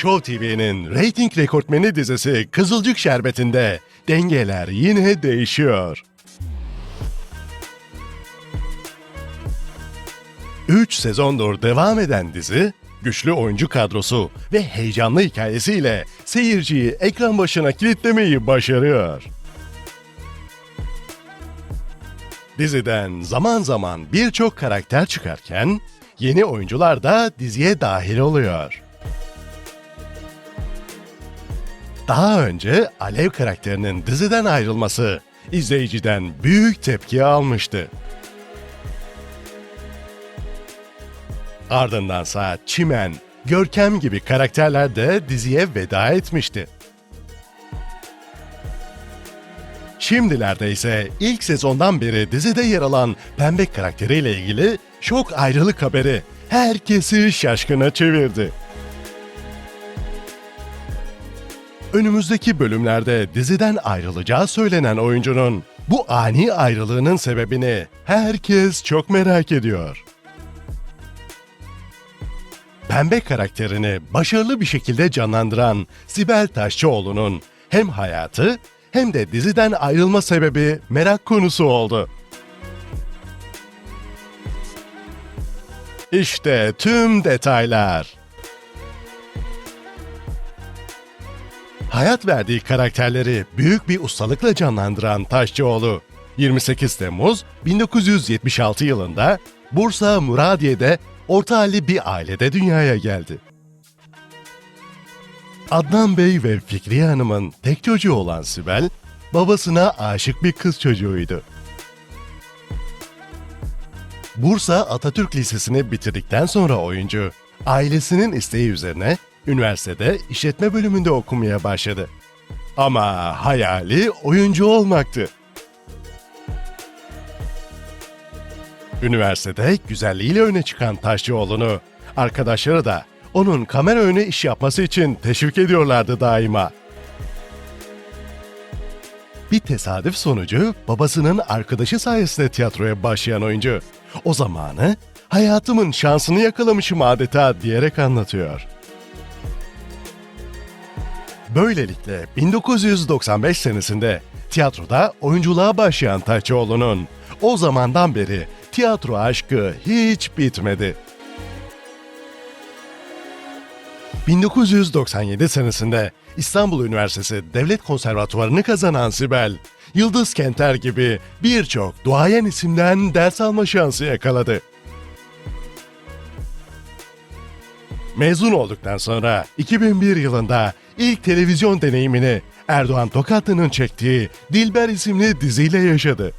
Show TV'nin reyting rekortmeni dizisi Kızılcık Şerbeti'nde dengeler yine değişiyor. 3 sezondur devam eden dizi, güçlü oyuncu kadrosu ve heyecanlı hikayesiyle seyirciyi ekran başına kilitlemeyi başarıyor. Diziden zaman zaman birçok karakter çıkarken yeni oyuncular da diziye dahil oluyor. Daha önce Alev karakterinin diziden ayrılması izleyiciden büyük tepki almıştı. Ardındansa Çimen, Görkem gibi karakterler de diziye veda etmişti. Şimdilerde ise ilk sezondan beri dizide yer alan Pembe karakteriyle ilgili şok ayrılık haberi herkesi şaşkına çevirdi. Önümüzdeki bölümlerde diziden ayrılacağı söylenen oyuncunun bu ani ayrılığının sebebini herkes çok merak ediyor. Pembe karakterini başarılı bir şekilde canlandıran Sibel Taşçıoğlu'nun hem hayatı hem de diziden ayrılma sebebi merak konusu oldu. İşte tüm detaylar. Hayat verdiği karakterleri büyük bir ustalıkla canlandıran Taşçıoğlu, 28 Temmuz 1976 yılında Bursa Muradiye'de orta halli bir ailede dünyaya geldi. Adnan Bey ve Fikriye Hanım'ın tek çocuğu olan Sibel, babasına aşık bir kız çocuğuydu. Bursa Atatürk Lisesi'ni bitirdikten sonra oyuncu, ailesinin isteği üzerine üniversitede işletme bölümünde okumaya başladı. Ama hayali oyuncu olmaktı. Üniversitede güzelliğiyle öne çıkan Taşçıoğlu'nu, arkadaşları da onun kamera önü iş yapması için teşvik ediyorlardı daima. Bir tesadüf sonucu babasının arkadaşı sayesinde tiyatroya başlayan oyuncu, o zamanı hayatımın şansını yakalamışım adeta diyerek anlatıyor. Böylelikle 1995 senesinde tiyatroda oyunculuğa başlayan Taçoğlu'nun o zamandan beri tiyatro aşkı hiç bitmedi. 1997 senesinde İstanbul Üniversitesi Devlet Konservatuvarını kazanan Sibel, Yıldız Kenter gibi birçok duayen isimden ders alma şansı yakaladı. Mezun olduktan sonra 2001 yılında ilk televizyon deneyimini Erdoğan Tokatlı'nın çektiği Dilber isimli diziyle yaşadı.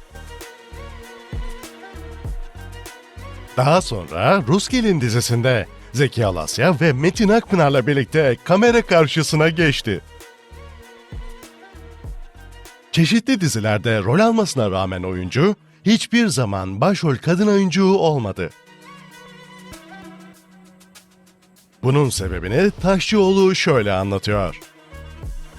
Daha sonra Rus Gelin dizisinde Zeki Alasya ve Metin Akpınar'la birlikte kamera karşısına geçti. Çeşitli dizilerde rol almasına rağmen oyuncu hiçbir zaman başrol kadın oyuncu olmadı. Bunun sebebini Taşçıoğlu şöyle anlatıyor.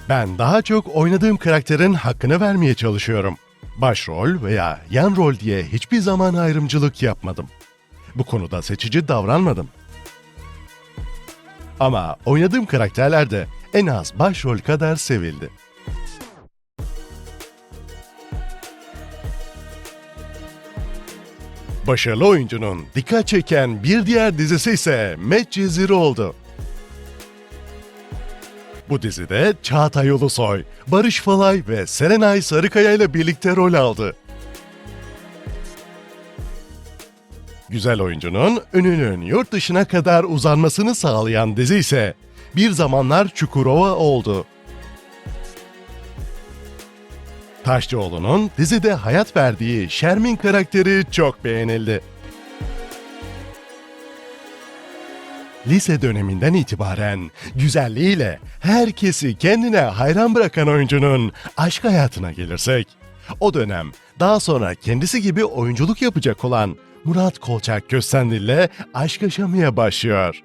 Ben daha çok oynadığım karakterin hakkını vermeye çalışıyorum. Başrol veya yan rol diye hiçbir zaman ayrımcılık yapmadım. Bu konuda seçici davranmadım. Ama oynadığım karakterler de en az başrol kadar sevildi. Başarılı oyuncunun dikkat çeken bir diğer dizisi ise Medcezir oldu. Bu dizide Çağatay Ulusoy, Barış Falay ve Serenay Sarıkaya ile birlikte rol aldı. Güzel oyuncunun önünün yurt dışına kadar uzanmasını sağlayan dizi ise bir zamanlar Çukurova oldu. Taşçıoğlu'nun dizide hayat verdiği Şermin karakteri çok beğenildi. Lise döneminden itibaren güzelliğiyle herkesi kendine hayran bırakan oyuncunun aşk hayatına gelirsek, o dönem daha sonra kendisi gibi oyunculuk yapacak olan Murat Kolçak Köstendil ile aşk yaşamaya başlıyor.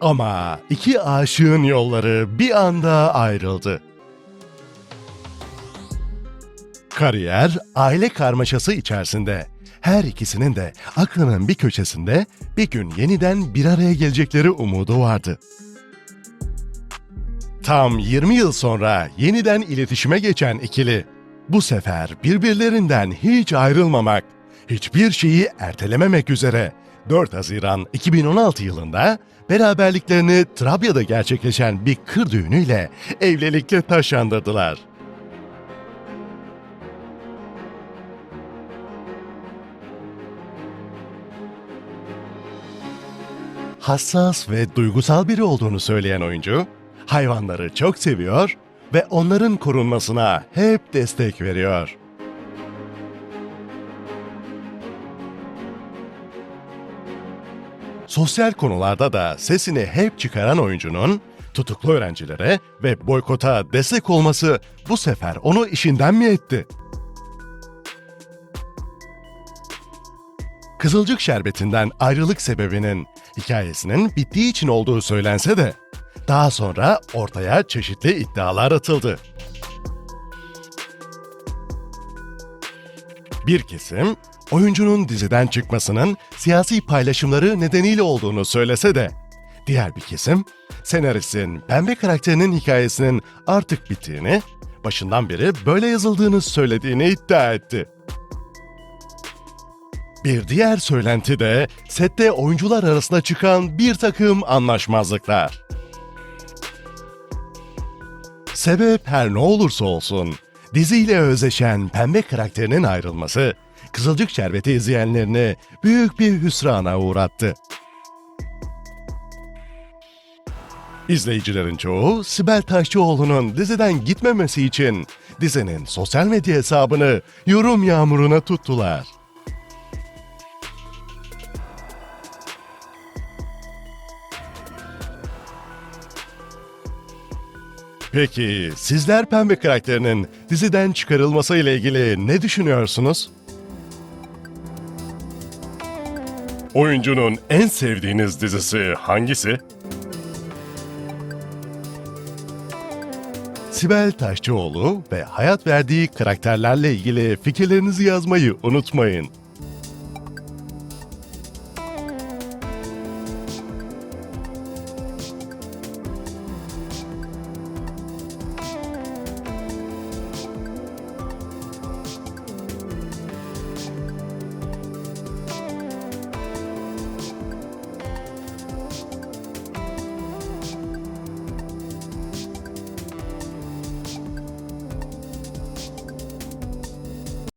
Ama iki aşığın yolları bir anda ayrıldı. Kariyer, aile karmaşası içerisinde Her ikisinin de aklının bir köşesinde bir gün yeniden bir araya gelecekleri umudu vardı. Tam 20 yıl sonra yeniden iletişime geçen ikili, bu sefer birbirlerinden hiç ayrılmamak, hiçbir şeyi ertelememek üzere 4 Haziran 2016 yılında beraberliklerini Trabya'da gerçekleşen bir kır düğünüyle evlilikle taşlandırdılar. Hassas ve duygusal biri olduğunu söyleyen oyuncu, hayvanları çok seviyor ve onların korunmasına hep destek veriyor. Sosyal konularda da sesini hep çıkaran oyuncunun tutuklu öğrencilere ve boykota destek olması bu sefer onu işinden mi etti? Kızılcık şerbetinden ayrılık sebebinin hikayesinin bittiği için olduğu söylense de daha sonra ortaya çeşitli iddialar atıldı. Bir kesim oyuncunun diziden çıkmasının siyasi paylaşımları nedeniyle olduğunu söylese de diğer bir kesim senaristin pembe karakterinin hikayesinin artık bittiğini, başından beri böyle yazıldığını söylediğini iddia etti. Bir diğer söylenti de sette oyuncular arasında çıkan bir takım anlaşmazlıklar. Sebep her ne olursa olsun, diziyle özleşen pembe karakterinin ayrılması, Kızılcık Şerbeti izleyenlerini büyük bir hüsrana uğrattı. İzleyicilerin çoğu Sibel Taşçıoğlu'nun diziden gitmemesi için dizinin sosyal medya hesabını yorum yağmuruna tuttular. Peki sizler pembe karakterinin diziden çıkarılması ile ilgili ne düşünüyorsunuz? Oyuncunun en sevdiğiniz dizisi hangisi? Sibel Taşçıoğlu ve hayat verdiği karakterlerle ilgili fikirlerinizi yazmayı unutmayın.